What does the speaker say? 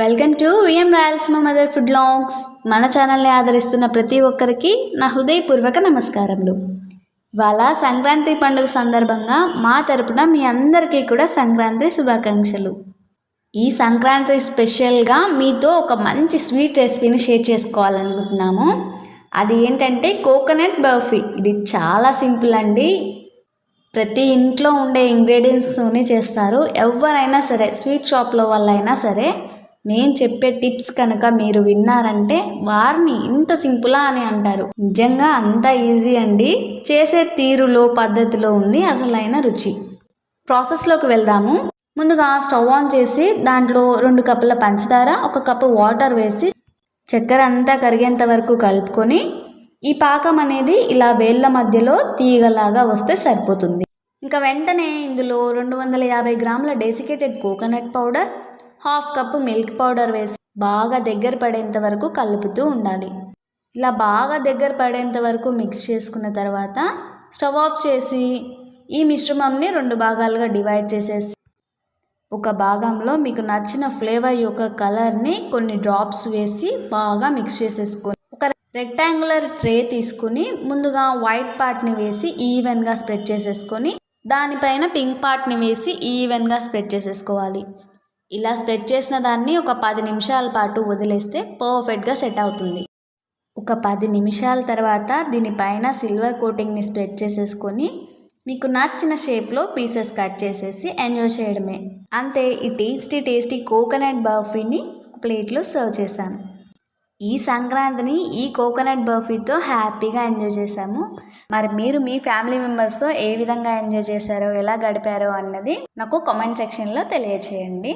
Welcome to VM Rayalaseema mother food longs మన ఛానల్ని ఆదరిస్తున్న ప్రతి ఒక్కరికి నా హృదయపూర్వక నమస్కారములు. ఇవాళ సంక్రాంతి పండుగ సందర్భంగా మా తరపున మీ అందరికీ కూడా సంక్రాంతి శుభాకాంక్షలు. ఈ సంక్రాంతి స్పెషల్గా మీతో ఒక మంచి స్వీట్ రెసిపీని షేర్ చేసుకోవాలనుకుంటున్నాము. అది ఏంటంటే కోకోనట్ బర్ఫీ. ఇది చాలా సింపుల్ అండి. ప్రతి ఇంట్లో ఉండే ఇంగ్రీడియంట్స్తోనే చేస్తారు. ఎవరైనా సరే స్వీట్ షాప్లో వాళ్ళైనా సరే నేను చెప్పే టిప్స్ కనుక మీరు విన్నారంటే వారిని ఇంత సింపులా అని అంటారు. నిజంగా అంత ఈజీ అండి. చేసే తీరులో పద్ధతిలో ఉంది అసలైన రుచి. ప్రాసెస్లోకి వెళ్దాము. ముందుగా స్టవ్ ఆన్ చేసి దాంట్లో రెండు కప్పుల పంచదార ఒక కప్పు వాటర్ వేసి చక్కెర అంతా కరిగేంత వరకు కలుపుకొని ఈ పాకం అనేది ఇలా వేళ్ళ మధ్యలో తీగలాగా వస్తే సరిపోతుంది. ఇంకా వెంటనే ఇందులో రెండు వందల యాభై గ్రాముల desiccated coconut powder half cup milk powder వేసి బాగా దగ్గర పడేంత వరకు కలుపుతూ ఉండాలి. ఇలా బాగా దగ్గర పడేంత వరకు మిక్స్ చేసుకున్న తర్వాత స్టవ్ ఆఫ్ చేసి ఈ మిశ్రమంని రెండు భాగాలుగా డివైడ్ చేసేసి ఒక భాగంలో మీకు నచ్చిన ఫ్లేవర్ యొక్క కలర్ని కొన్ని డ్రాప్స్ వేసి బాగా మిక్స్ చేసేసుకొని ఒక రెక్టాంగులర్ ట్రే తీసుకుని ముందుగా వైట్ పార్ట్ని వేసి ఈవెన్గా స్ప్రెడ్ చేసేసుకొని దానిపైన పింక్ పార్ట్ని వేసి ఈవెన్గా స్ప్రెడ్ చేసేసుకోవాలి. ఇలా స్ప్రెడ్ చేసిన దాన్ని ఒక పది నిమిషాల పాటు వదిలేస్తే పర్ఫెక్ట్గా సెట్ అవుతుంది. ఒక పది నిమిషాల తర్వాత దీనిపైన సిల్వర్ కోటింగ్ని స్ప్రెడ్ చేసేసుకొని మీకు నచ్చిన షేప్లో పీసెస్ కట్ చేసేసి ఎంజాయ్ చేయడమే. అంతే ఈ టేస్టీ టేస్టీ కోకోనట్ బర్ఫీని ప్లేట్లో సర్వ్ చేశాను. ఈ సంక్రాంతిని ఈ కోకోనట్ బర్ఫీతో హ్యాపీగా ఎంజాయ్ చేశాము. మరి మీరు మీ ఫ్యామిలీ మెంబర్స్తో ఏ విధంగా ఎంజాయ్ చేశారో ఎలా గడిపారో అన్నది నాకు కామెంట్ సెక్షన్లో తెలియచేయండి.